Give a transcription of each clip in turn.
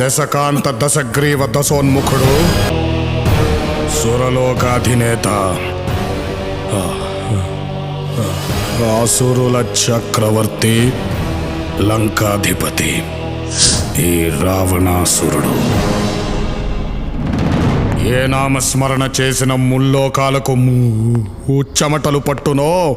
దశకాంత దశగ్రీవ దశోన్ముఖుడు సురలోకాధినేత. ఆసురుల చక్రవర్తి లంకాధిపతి ఈ రావణాసురుడు. ఏ నామస్మరణ చేసిన ముల్లోకాలకు ము- చెమటలు పట్టునో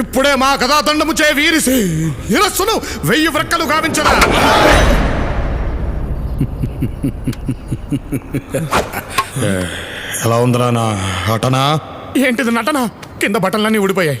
ఇప్పుడే మా కథాదండము చే వీరిసి ఇరస్సును వెయ్యి వ్రక్కలు గావించరా. ఎలా ఉందిరా నా నటన? ఏంటిది నటన? కింద బట్టలన్నీ ఊడిపోయాయి.